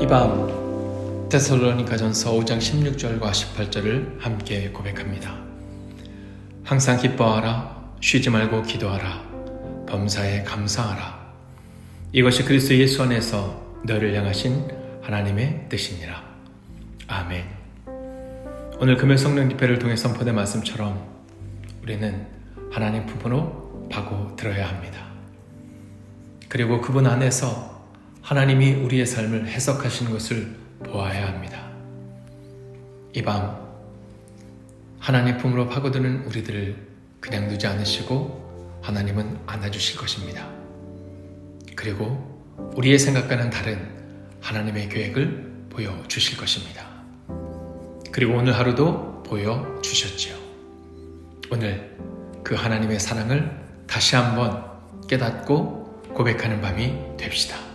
이 밤 데살로니가전서 5장 16절과 18절을 함께 고백합니다. 항상 기뻐하라 쉬지 말고 기도하라 범사에 감사하라 이것이 그리스도 예수 안에서 너를 향하신 하나님의 뜻이니라. 아멘. 오늘 금요 성령 집회를 통해 선포된 말씀처럼 우리는 하나님 품으로 파고 들어야 합니다. 그리고 그분 안에서 하나님이 우리의 삶을 해석하시는 것을 보아야 합니다. 이 밤 하나님 품으로 파고드는 우리들을 그냥 두지 않으시고 하나님은 안아주실 것입니다. 그리고 우리의 생각과는 다른 하나님의 계획을 보여주실 것입니다. 그리고 오늘 하루도 보여주셨지요. 오늘 그 하나님의 사랑을 다시 한번 깨닫고 고백하는 밤이 됩시다.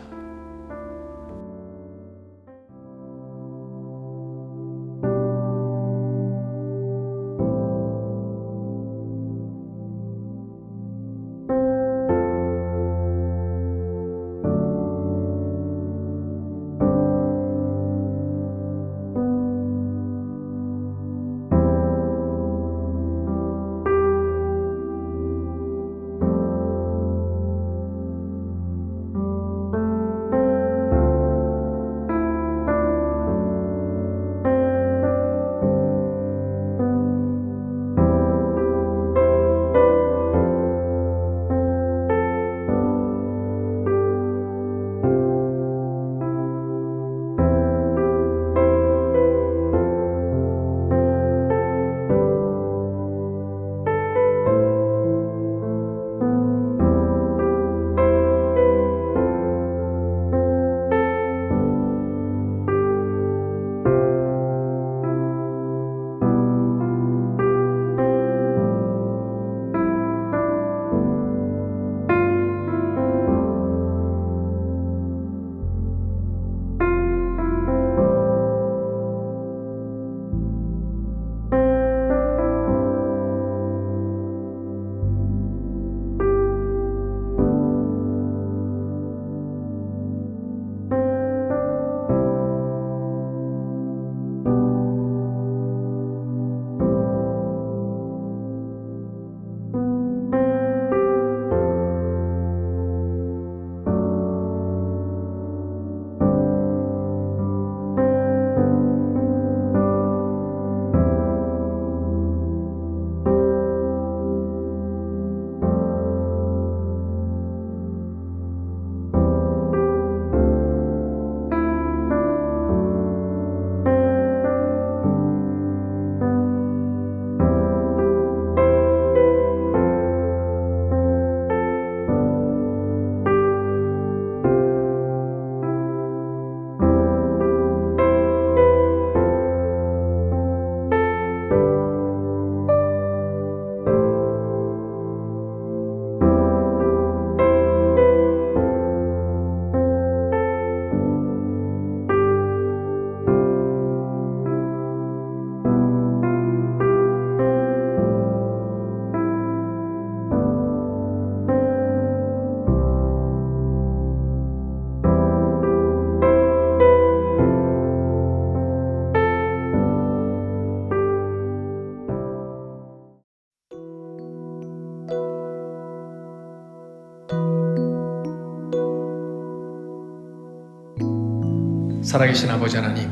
살아계신 아버지 하나님,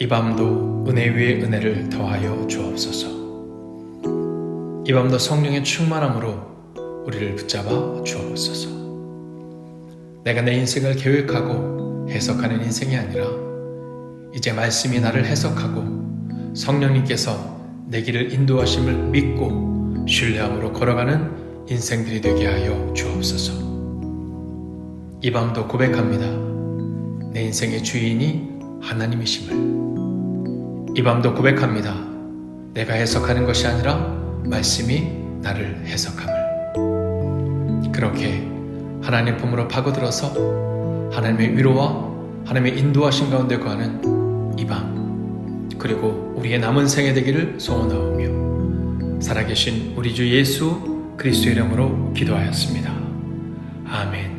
이 밤도 은혜 위에 은혜를 더하여 주옵소서. 이 밤도 성령의 충만함으로 우리를 붙잡아 주옵소서. 내가 내 인생을 계획하고 해석하는 인생이 아니라 이제 말씀이 나를 해석하고 성령님께서 내 길을 인도하심을 믿고 신뢰함으로 걸어가는 인생들이 되게 하여 주옵소서. 이 밤도 고백합니다. 내 인생의 주인이 하나님이심을 이 밤도 고백합니다. 내가 해석하는 것이 아니라 말씀이 나를 해석함을 그렇게 하나님 품으로 파고들어서 하나님의 위로와 하나님의 인도하신 가운데 거하는 이 밤 그리고 우리의 남은 생애 되기를 소원하오며 살아계신 우리 주 예수 그리스도 이름으로 기도하였습니다. 아멘